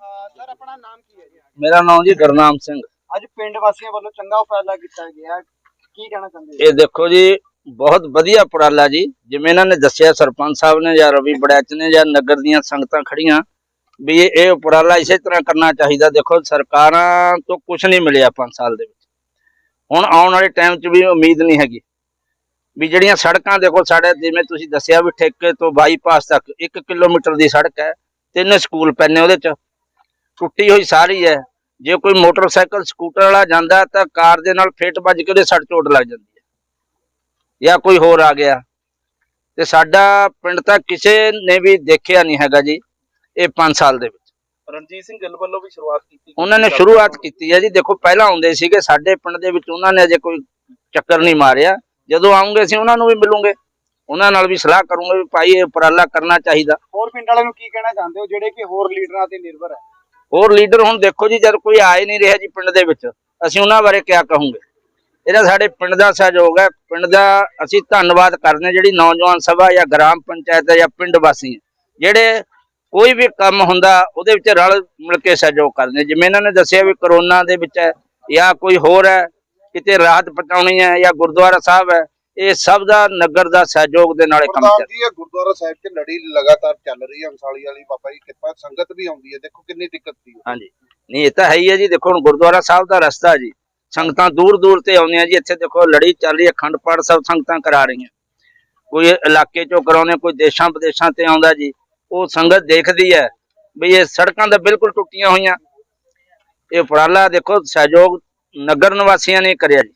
Sir ਆਪਣਾ ਨਾਮ ਕੀ ਹੈ ਜੀ? ਮੇਰਾ ਨਾਮ ਜੀ ਗੁਰਨਾਮ ਸਿੰਘ। ਅੱਜ ਪਿੰਡ ਵਾਸੀਆਂ ਵੱਲੋਂ ਚੰਗਾ ਉਪਰਾਲਾ ਕੀਤਾ ਗਿਆ। ਕੀ ਕਹਿਣਾ ਚਾਹੁੰਦੇ ਇਹ ਦੇਖੋ ਜੀ ਬਹੁਤ ਵਧੀਆ ਉਪਰਾਲਾ ਜੀ। ਜਿਵੇਂ ਇਹਨਾਂ ਨੇ ਦੱਸਿਆ ਸਰਪੰਚ ਸਾਹਿਬ ਨੇ ਜਾਂ ਰਵੀ ਬੜੈਚ ਨੇ ਜਾਂ ਨਗਰ ਦੀਆਂ ਸੰਗਤਾਂ ਖੜੀਆਂ ਵੀ ਇਹ ਇਹ ਉਪਰਾਲਾ ਇਸੇ ਤਰ੍ਹਾਂ ਕਰਨਾ ਚਾਹੀਦਾ। ਦੇਖੋ ਸਰਕਾਰਾਂ ਤੋਂ ਕੁਝ ਨਹੀਂ ਮਿਲਿਆ 5 ਸਾਲ ਦੇ ਵਿੱਚ। ਹੁਣ ਆਉਣ ਵਾਲੇ ਟਾਈਮ 'ਚ ਵੀ ਉਮੀਦ ਨਹੀਂ ਹੈਗੀ। ਵੀ ਜਿਹੜੀਆਂ ਸੜਕਾਂ ਦੇਖੋ ਸਾਡੇ ਜਿਵੇਂ ਤੁਸੀਂ ਦੱਸਿਆ ਵੀ ਠੇਕੇ ਤੋਂ ਬਾਈਪਾਸ ਤੱਕ 1 ਕਿਲੋਮੀਟਰ ਦੀ ਸੜਕ ਹੈ। ਤਿੰਨ ਸਕੂਲ ਪੈਨੇ ਉਹਦੇ 'ਚ। ਟੁੱਟੀ ਹੋਈ ਸਾਰੀ ਹੈ। ਜੇ ਕੋਈ ਮੋਟਰਸਾਈਕਲ ਸਕੂਟਰ ਵਾਲਾ ਜਾਂਦਾ ਤਾਂ ਕਾਰ ਦੇ ਨਾਲ ਫੇਟ ਵੱਜ ਕੇ ਉਹਦੇ ਸੱਟ ਚੋਟ ਲੱਗ ਜਾਂਦੀ ਹੈ। ਜਾਂ ਕੋਈ ਹੋਰ ਆ ਗਿਆ। ਤੇ ਸਾਡਾ ਪਿੰਡ ਤਾਂ ਕਿਸੇ ਨੇ ਵੀ ਦੇਖਿਆ ਨਹੀਂ ਹੈਗਾ ਜੀ ਇਹ 5 ਸਾਲ ਦੇ ਵਿੱਚ। ਰਣਜੀਤ ਸਿੰਘ ਗਿੱਲ ਵੱਲੋਂ ਵੀ ਸ਼ੁਰੂਆਤ ਕੀਤੀ ਉਹਨਾਂ ਨੇ ਸ਼ੁਰੂਆਤ ਕੀਤੀ ਹੈ ਜੀ। ਦੇਖੋ ਪਹਿਲਾਂ ਆਉਂਦੇ ਸੀਗੇ ਸਾਡੇ ਪਿੰਡ ਦੇ ਵਿੱਚ ਉਹਨਾਂ ਨੇ ਅਜੇ ਕੋਈ ਚੱਕਰ ਨਹੀਂ ਮਾਰਿਆ। ਜਦੋਂ ਆਉਂਗੇ ਅਸੀਂ ਉਹਨਾਂ ਨੂੰ ਵੀ ਮਿਲੂਗੇ। ਉਹਨਾਂ ਨਾਲ ਵੀ ਸਲਾਹ ਕਰੂੰਗੇ ਵੀ ਭਾਈ ਇਹ ਉਪਰਾਲਾ ਕਰਨਾ ਚਾਹੀਦਾ। ਹੋਰ ਪਿੰਡ ਵਾਲਿਆਂ ਨੂੰ ਕੀ ਕਹਿਣਾ ਚਾਹੁੰਦੇ ਹੋ? ਜਿਹੜੇ ਕਿ ਹੋਰ ਲੀਡਰਾਂ ਤੇ ਨਿਰਭਰ ਹੈ। ਹੋਰ ਲੀਡਰ ਹੁਣ ਦੇਖੋ ਜੀ, ਜਦ ਕੋਈ ਆ ਨਹੀਂ ਰਿਹਾ ਜੀ ਪਿੰਡ ਦੇ ਵਿੱਚ, ਅਸੀਂ ਉਹਨਾਂ ਬਾਰੇ ਕਿਆ ਕਹੂੰਗੇ? ਇਹਦਾ ਸਾਡੇ ਪਿੰਡ ਦਾ ਸਹਿਯੋਗ ਹੈ, ਪਿੰਡ ਦਾ ਅਸੀਂ ਧੰਨਵਾਦ ਕਰਦੇ ਹਾਂ ਜਿਹੜੀ ਨੌਜਵਾਨ ਸਭਾ ਜਾਂ ਗ੍ਰਾਮ ਪੰਚਾਇਤ ਜਾਂ ਪਿੰਡ ਵਾਸੀ ਜਿਹੜੇ ਕੋਈ ਵੀ ਕੰਮ ਹੁੰਦਾ, ਉਹਦੇ ਵਿੱਚ ਰਲ ਮਿਲ ਕੇ ਸਹਿਯੋਗ ਕਰਦੇ ਜਿਵੇਂ ਇਹਨਾਂ ਨੇ ਦੱਸਿਆ ਵੀ ਕਰੋਨਾ ਦੇ ਵਿੱਚ ਹੈ ਜਾਂ ਕੋਈ ਹੋਰ ਹੈ, ਕਿਤੇ ਰਾਹਤ ਪਹੁੰਚਾਉਣੀ ਹੈ ਜਾਂ ਗੁਰਦੁਆਰਾ ਸਾਹਿਬ ਹੈ ਇਹ ਸਭ ਦਾ ਨਗਰ ਦਾ ਸਹਿਯੋਗ ਦੇ ਨਾਲ ਇਹ ਕੰਮ ਚੱਲ ਇਹ ਗੁਰਦੁਆਰਾ ਸਾਹਿਬ 'ਚ ਲੜੀ ਲਗਾਤਾਰ ਚੱਲ ਰਹੀ ਹੈ ਅੰਸਾਲੀ ਵਾਲੀ ਬਾਬਾ ਜੀ ਕਿਰਪਾ ਸੰਗਤ ਵੀ ਆਉਂਦੀ ਹੈ। ਦੇਖੋ ਕਿੰਨੀ ਦਿੱਕਤ ਸੀ। ਹਾਂਜੀ। ਨਹੀਂ ਇਹ ਤਾਂ ਹੈ ਹੀ ਹੈ ਜੀ। ਦੇਖੋ ਹੁਣ ਗੁਰਦੁਆਰਾ ਸਾਹਿਬ ਦਾ ਰਸਤਾ ਜੀ। ਸੰਗਤਾਂ ਦੂਰ ਦੂਰ ਤੇ ਆਉਂਦੀਆਂ ਜੀ। ਇੱਥੇ ਦੇਖੋ ਲੜੀ ਚੱਲ ਰਹੀ ਹੈ ਅਖੰਡ ਪਾਠ ਸਾਹਿਬ ਸੰਗਤਾਂ ਕਰਾ ਰਹੀਆਂ। ਕੋਈ ਇਲਾਕੇ ਚੋਂ ਕਰਾਉਂਦੇ ਕੋਈ ਦੇਸ਼ਾਂ ਵਿਦੇਸ਼ਾਂ ਤੇ ਆਉਂਦਾ ਜੀ। ਉਹ ਸੰਗਤ ਦੇਖਦੀ ਹੈ ਵੀ ਇਹ ਸੜਕਾਂ ਤਾਂ ਬਿਲਕੁਲ ਟੁੱਟੀਆਂ ਹੋਈਆਂ। ਇਹ ਉਪਰਾਲਾ ਦੇਖੋ ਸਹਿਯੋਗ ਨਗਰ ਨਿਵਾਸੀਆਂ ਨੇ ਕਰਿਆ ਜੀ।